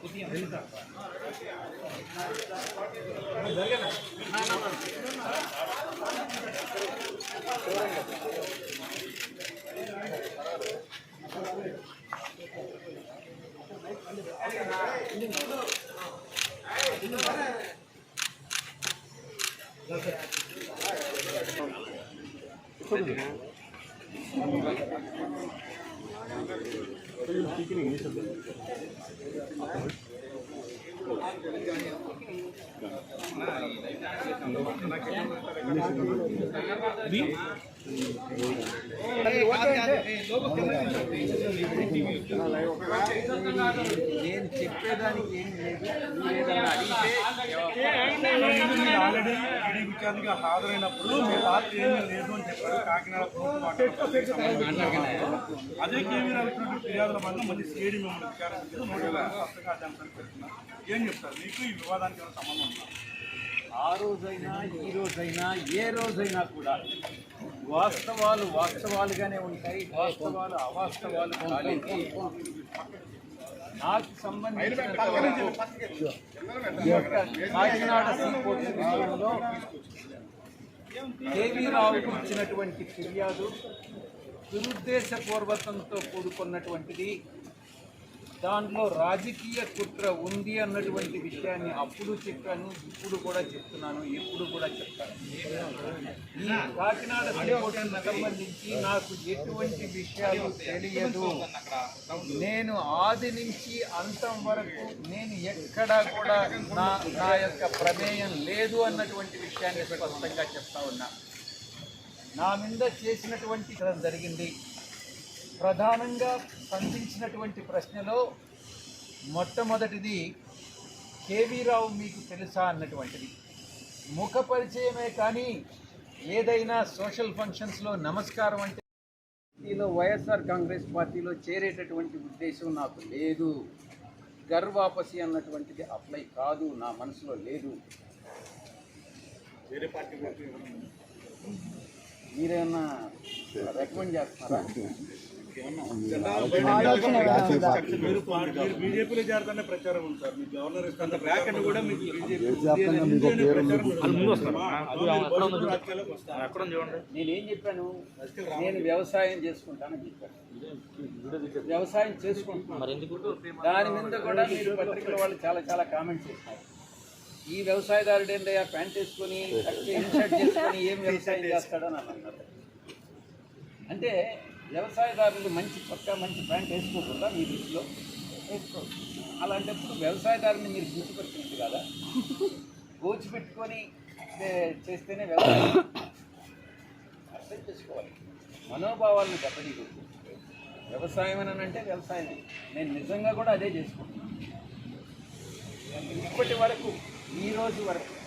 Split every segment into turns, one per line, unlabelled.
ಕೊಟ್ಟಿಯಾ ಹೇಳಿದ నేను చెప్పేదానికి ఏం లేదు మీరేదన్నా అడిగితే
మీరు ఆల్రెడీ హాజరైనప్పుడు మీ పార్టీ ఏమీ లేదు అని చెప్పారు. కాకినాడ అదే కేవీ ఫిర్యాదుల వల్ల మళ్ళీ సిఐడి మిమ్మల్ని విచారించారు కొత్తగా పెడుతున్నారు ఏం చెప్తారు? మీకు ఈ వివాదానికి ఏమైనా సంబంధం ఉందా?
ఆ రోజైనా ఈ రోజైనా ఏ రోజైనా కూడా వాస్తవాలు వాస్తవాలుగానే ఉంటాయి వాస్తవాలు అవాస్తవాలు కాలేదు నాకు సంబంధించిన కాకినాడ విషయంలో కేవీ రావుకు ఇచ్చినటువంటి ఫిర్యాదు దురుద్దేశపూర్వకంతో కూడుకున్నటువంటిది. దాంట్లో రాజకీయ కుట్ర ఉంది అన్నటువంటి విషయాన్ని అప్పుడు చెప్పాను ఇప్పుడు కూడా చెప్తున్నాను ఎప్పుడు కూడా చెప్తాను. ఈ కాకినాడ సంబంధించి నాకు ఎటువంటి విషయాలు తెలియదు. నేను ఆది నుంచి అంతం వరకు నేను ఎక్కడా కూడా నా నా యొక్క ప్రమేయం లేదు అన్నటువంటి విషయాన్ని స్పష్టంగా చెప్తా ఉన్నా. నా మీద చేసినటువంటి జరిగింది. ప్రధానంగా సంధించినటువంటి ప్రశ్నలో మొట్టమొదటిది కేవీ రావు మీకు తెలుసా అన్నటువంటిది. ముఖ పరిచయమే కానీ ఏదైనా సోషల్ ఫంక్షన్స్లో నమస్కారం అంటే పార్టీలో వైఎస్ఆర్ కాంగ్రెస్ పార్టీలో చేరేటటువంటి ఉద్దేశం నాకు లేదు. గర్వాపసి అన్నటువంటిది అప్లై కాదు నా మనసులో లేదు.
వేరే పార్టీ
మీరేమన్నా రికమెండ్ చేస్తున్నారా?
బీజేపీలో ప్రచారం ఉంది సార్ మీ గవర్నర్ ఇస్తాను బ్రాక్ అండ్ కూడా మీకు
నేనేం చెప్పాను నేను వ్యవసాయం చేసుకుంటానని చెప్పాను. వ్యవసాయం చేసుకుంటున్నాను. దాని మీద కూడా మీరు పత్రికల వాళ్ళు చాలా చాలా కామెంట్స్ చేస్తారు. ఈ వ్యవసాయదారుడు ఏంటయ్యా ప్యాంట్ వేసుకొని ఇన్షర్ట్ చేసుకొని ఏం వ్యవసాయం చేస్తాడని అని అన్నారు. అంటే వ్యవసాయదారులు మంచి చొక్కా మంచి ప్యాంట్ వేసుకోకుండా మీ దృష్టిలో? వేసుకో అలాంటప్పుడు వ్యవసాయదారుని మీరు గుర్తుపెట్టినట్టు కదా? గోచి పెట్టుకొని చే- చేస్తేనే వ్యవసాయం. అర్థం చేసుకోవాలి. మనోభావాలను దెబ్బతీయకూడదు. వ్యవసాయం అని అంటే వ్యవసాయమే. నేను నిజంగా కూడా అదే చేసుకుంటున్నాను. ఇప్పటి వరకు ఈ రోజు వరకు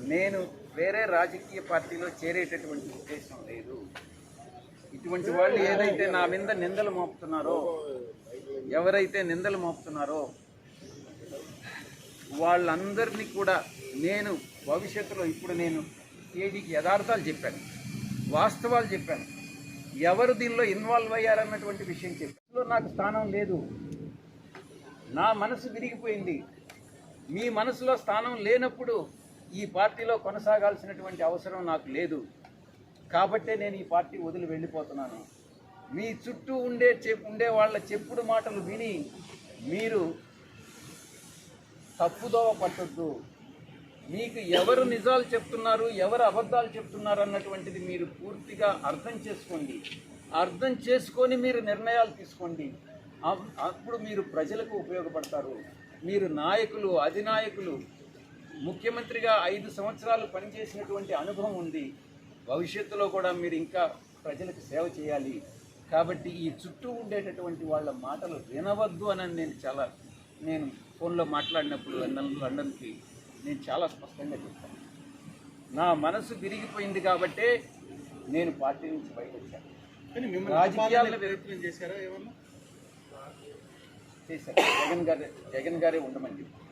నేను వేరే రాజకీయ పార్టీలో చేరేటటువంటి ఉద్దేశం లేదు. ఇటువంటి వాళ్ళు ఏదైతే నా మీద నిందలు మోపుతున్నారో ఎవరైతే నిందలు మోపుతున్నారో వాళ్ళందరినీ కూడా నేను భవిష్యత్తులో ఇప్పుడు నేను ఏడీకి యథార్థాలు చెప్పాను వాస్తవాలు చెప్పాను. ఎవరు దీనిలో ఇన్వాల్వ్ అయ్యారన్నటువంటి విషయం చెప్పాను. నాకు స్థానం లేదు. నా మనసు విరిగిపోయింది. మీ మనసులో స్థానం లేనప్పుడు ఈ పార్టీలో కొనసాగాల్సినటువంటి అవసరం నాకు లేదు. కాబట్టే నేను ఈ పార్టీ వదిలి వెళ్ళిపోతున్నాను. మీ చుట్టూ ఉండే చెప్ ఉండే వాళ్ళ చెప్పుడు మాటలు విని మీరు తప్పుదోవ పట్టొద్దు. మీకు ఎవరు నిజాలు చెప్తున్నారు ఎవరు అబద్ధాలు చెప్తున్నారు అన్నటువంటిది మీరు పూర్తిగా అర్థం చేసుకోండి. అర్థం చేసుకొని మీరు నిర్ణయాలు తీసుకోండి. అప్పుడు మీరు ప్రజలకు ఉపయోగపడతారు. మీరు నాయకులు అధినాయకులు. ముఖ్యమంత్రిగా ఐదు సంవత్సరాలు పనిచేసినటువంటి అనుభవం ఉంది. భవిష్యత్తులో కూడా మీరు ఇంకా ప్రజలకు సేవ చేయాలి. కాబట్టి ఈ చుట్టూ ఉండేటటువంటి వాళ్ళ మాటలు వినవద్దు అని నేను చాలా నేను ఫోన్లో మాట్లాడినప్పుడు లండన్ లండన్కి నేను చాలా స్పష్టంగా చెప్పాను. నా మనసు విరిగిపోయింది కాబట్టే నేను పార్టీ నుంచి బయట వచ్చాను
కానీ మిమ్మల్ని
రాజకీయాలు-
ఉపాధ్యాయులు ప్రయత్నం చేశారా ఏమన్నా?
చేశాను. జగన్ గారే జగన్ గారే ఉండమని చెప్పి